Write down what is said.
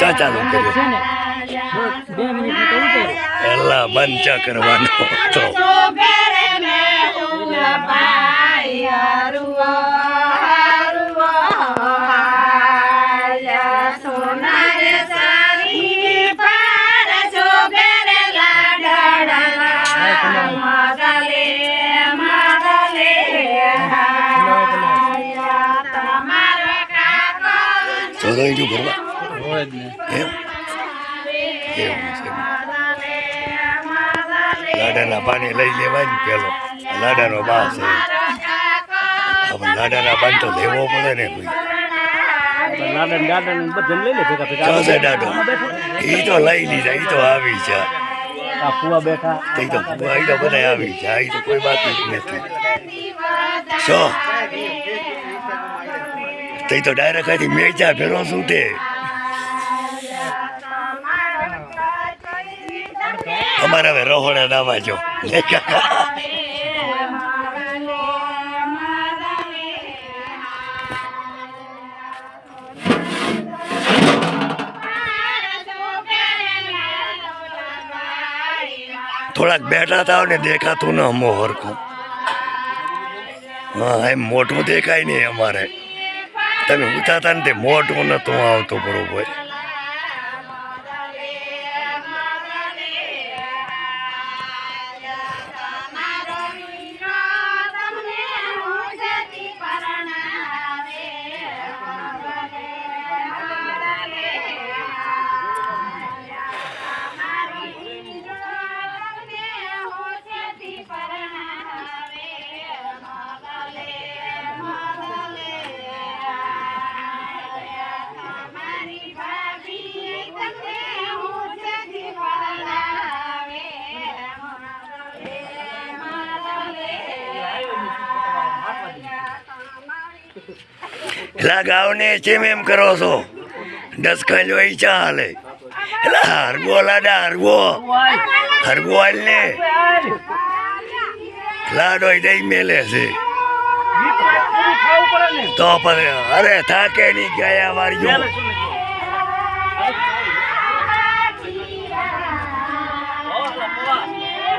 ચા ચાલુ કર્યો. એલા બંધ કરવાનો હતો. ભરવા જ ને. એમ? એવું છે. લાડાના પાણી લઈ લેવાય ને પેલો. લાડાનો બા છે. હવે લાડાના પાન તો લેવો પડે ને કોઈ. લાડન ગાડન બધા લઈ લે ભેગા ભેગા. ચો છે દાડો. એ તો લઈ લીધા એ તો આવી છે. આ ફુવા બેઠા. તે તો એ તો બધા આવી છે. એ તો કોઈ બાકી નથી. શો તે તો ડાયરેક્ટ અહીંથી મેચા શું તે? અમારે હવે રહોડા જો. થોડાક બેઠા થાવ ને દેખાતું ન અમો હરખું હા, એમ મોટું દેખાય નહીં અમારે. તમે ઉતાતા ને તે મોટું નતું આવતું બરોબર. એલા ગાવને ચેમ એમ કરો છો? ડસખંડ હોય ચાલે એલા હરગો લાડા હરગો. હરગો હાલ ને. લાડો દઈ મેલે છે. તો પણ અરે થાકે નહીં ગયા વાળ્યો